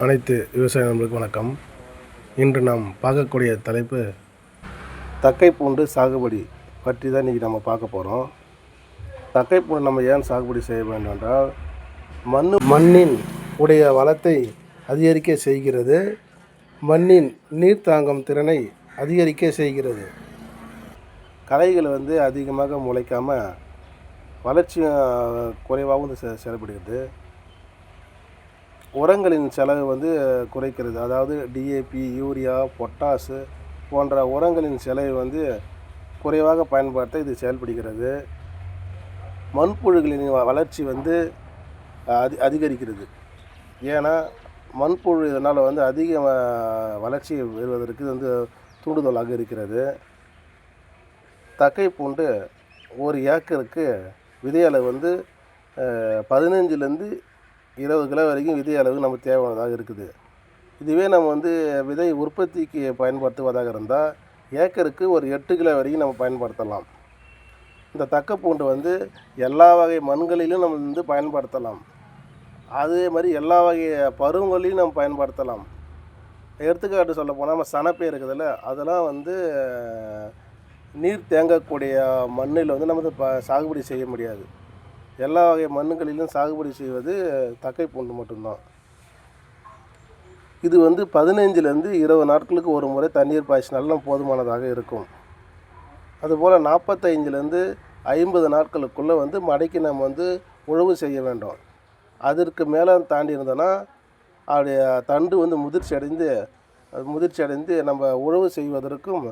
அனைத்து விவசாய நண்பர்களுக்கு வணக்கம். இன்று நாம் பார்க்கக்கூடிய தலைப்பு தக்கை பூண்டு சாகுபடி பற்றி தான் இன்றைக்கி நம்ம பார்க்க போகிறோம் தக்கை பூண்டு நம்ம ஏன் சாகுபடி செய்ய வேண்டும் என்றால் மண் மண்ணின் உடைய வளத்தை அதிகரிக்க செய்கிறது. மண்ணின் நீர் தாங்கும் திறனை அதிகரிக்க செய்கிறது. களைகள் வந்து அதிகமாக முளைக்காமல் வளர்ச்சி குறைவாகவும் செ- செயல்படுகிறது. உரங்களின் செலவு வந்து குறைக்கிறது. அதாவது டிஏபி யூரியா பொட்டாசு போன்ற உரங்களின் செலவு வந்து குறைவாக பயன்படுத்த இது செயல்படுகிறது. மண்புழுகளின் வ- வளர்ச்சி வந்து அதி அதிகரிக்கிறது. ஏன்னா மண்புழு இதனால் வந்து அதிக வளர்ச்சி பெறுவதற்கு இது வந்து தூண்டுதலாக இருக்கிறது. தக்கை பூண்டு ஒரு ஏக்கருக்கு விதை அளவு வந்து பதினஞ்சுலேருந்து இருபது கிலோ வரைக்கும் விதை அளவு நமக்கு தேவையானதாக இருக்குது. இதுவே நம்ம வந்து விதை உற்பத்திக்கு பயன்படுத்துவதாக இருந்தால் ஏக்கருக்கு ஒரு எட்டு கிலோ வரைக்கும் நம்ம பயன்படுத்தலாம். இந்த தக்க பூண்டு வந்து எல்லா வகை மண்களிலும் நம்ம வந்து பயன்படுத்தலாம். அதே மாதிரி எல்லா வகை பருவங்களையும் நம்ம பயன்படுத்தலாம். எடுத்துக்காட்டு சொல்ல போனால் நம்ம சனப்பே இருக்குதுல்ல அதெல்லாம் வந்து நீர் தேங்கக்கூடிய மண்ணில் வந்து நம்ம ப சாகுபடி செய்ய முடியாது. எல்லா வகை மண்ணுகளிலும் சாகுபடி செய்வது தக்கை பூண்டு மட்டும்தான். இது வந்து பதினைஞ்சிலேருந்து இருபது நாட்களுக்கு ஒரு முறை தண்ணீர் பாய்ச்சினாலும் போதுமானதாக இருக்கும். அதுபோல் நாற்பத்தைஞ்சிலேருந்து ஐம்பது நாட்களுக்குள்ளே வந்து மடைக்கு நம்ம வந்து உழவு செய்ய வேண்டும். அதற்கு மேலே தாண்டி இருந்தோன்னா அதோடைய தண்டு வந்து முதிர்ச்சி அடைந்து முதிர்ச்சி அடைந்து நம்ம உழவு செய்வதற்கும்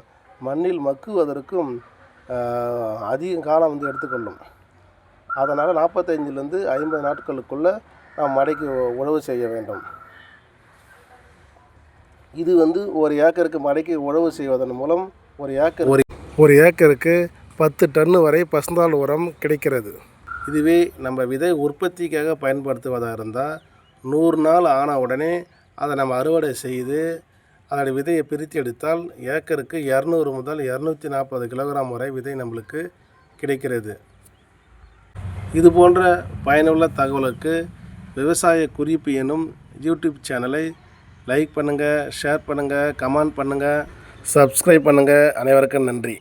மண்ணில் மக்குவதற்கும் அதிக காலம் வந்து எடுத்துக்கொள்ளும். அதனால் நாற்பத்தைந்துலேருந்து ஐம்பது நாட்களுக்குள்ளே நாம் மடைக்கு உழவு செய்ய வேண்டும். இது வந்து ஒரு ஏக்கருக்கு மடைக்கு உழவு செய்வதன் மூலம் ஒரு ஏக்கர் ஒரு ஒரு ஏக்கருக்கு பத்து டன்னு வரை பசுந்தாள் உரம் கிடைக்கிறது. இதுவே நம்ம விதை உற்பத்திக்காக பயன்படுத்துவதாக இருந்தால் நூறு நாள் ஆன உடனே அதை நம்ம அறுவடை செய்து அதோடய விதையை பிரித்து எடுத்தால் ஏக்கருக்கு இரநூறு முதல் இரநூத்தி நாற்பது கிலோகிராம் வரை விதை நம்மளுக்கு கிடைக்கிறது. இது போன்ற பயனுள்ள தகவலுக்கு விவசாய குறிப்பு எனும் யூடியூப் சேனலை லைக் பண்ணுங்கள் ஷேர் பண்ணுங்கள் கமெண்ட் பண்ணுங்கள் சப்ஸ்கிரைப் பண்ணுங்கள் அனைவருக்கும் நன்றி.